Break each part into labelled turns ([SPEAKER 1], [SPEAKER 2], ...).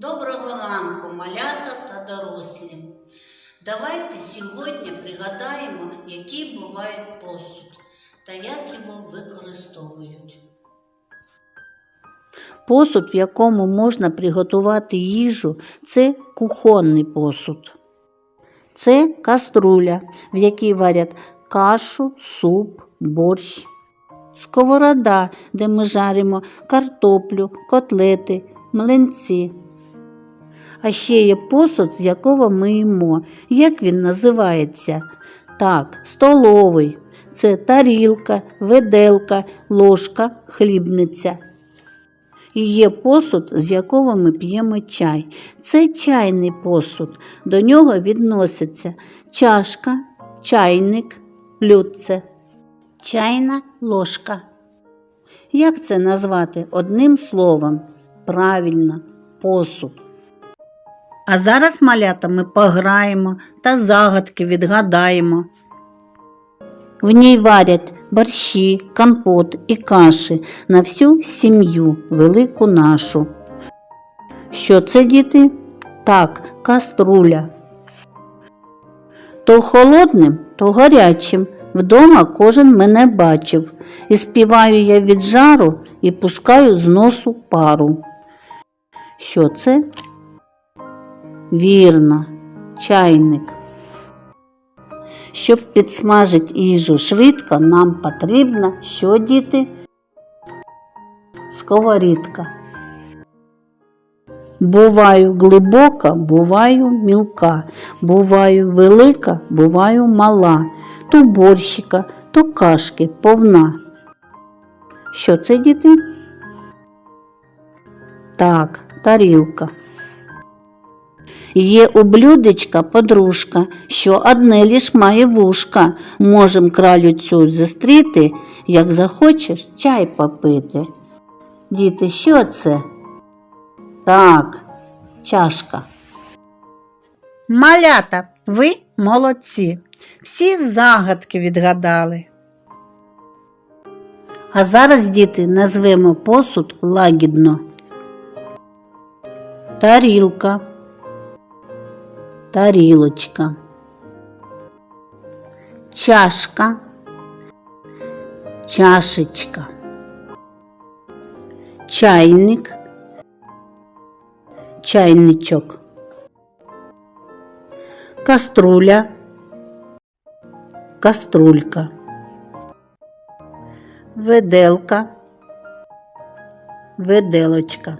[SPEAKER 1] Доброго ранку, малята та дорослі. Давайте сьогодні пригадаємо, який буває посуд та як його використовують.
[SPEAKER 2] Посуд, в якому можна приготувати їжу, це кухонний посуд. Це каструля, в якій варять кашу, суп, борщ. Сковорода, де ми жаримо картоплю, котлети, млинці. А ще є посуд, з якого ми їмо. Як він називається? Так, столовий. Це тарілка, виделка, ложка, хлібниця. І є посуд, з якого ми п'ємо чай. Це чайний посуд. До нього відносяться чашка, чайник, блюдце, чайна ложка. Як це назвати одним словом? Правильно, посуд. А зараз, малята, ми пограємо та загадки відгадаємо. В ній варять борщі, компот і каші на всю сім'ю велику нашу. Що це, діти? Так, каструля. То холодним, то гарячим. Вдома кожен мене бачив. І співаю я від жару і пускаю з носу пару. Що це? Вірно, чайник. Щоб підсмажити їжу швидко, нам потрібно що діти? Сковорідка. Буваю глибока, буваю мілка, буваю велика, буваю мала, то борщика, то кашки повна. Що це діти? Так, тарілка. Є у блюдечка подружка, що одне лиш має вушка. Можем кралю цю зустріти, як захочеш чай попити. Діти, що це? Так, чашка. Малята, ви молодці. Всі загадки відгадали. А зараз, діти, назвемо посуд лагідно. Тарілка тарілочка, чашка, чашечка, чайник, чайничок, каструля, каструлька, виделка, виделочка,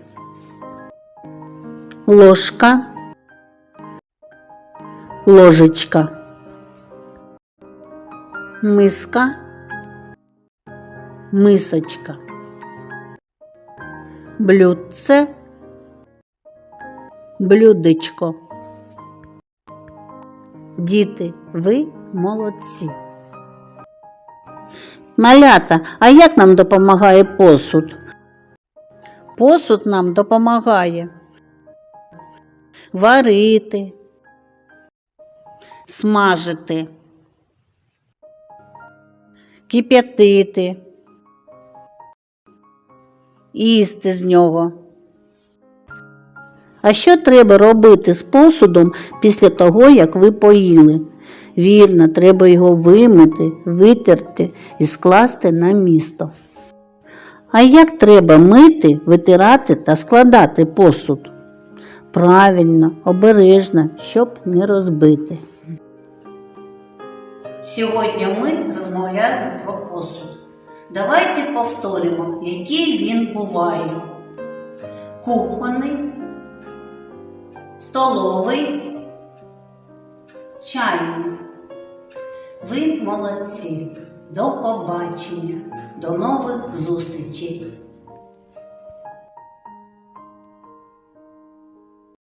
[SPEAKER 2] ложка ложечка, миска, мисочка, блюдце, блюдечко. Діти, ви молодці. Малята, а як нам допомагає посуд? Посуд нам допомагає варити, смажити, кип'ятити, їсти з нього. А що треба робити з посудом після того, як ви поїли? Вірно, треба його вимити, витерти і скласти на місто. А як треба мити, витирати та складати посуд? Правильно, обережно, щоб не розбити.
[SPEAKER 1] Сьогодні ми розмовляємо про посуд. Давайте повторимо, який він буває. Кухонний, столовий, чайний. Ви молодці. До побачення, до нових зустрічей.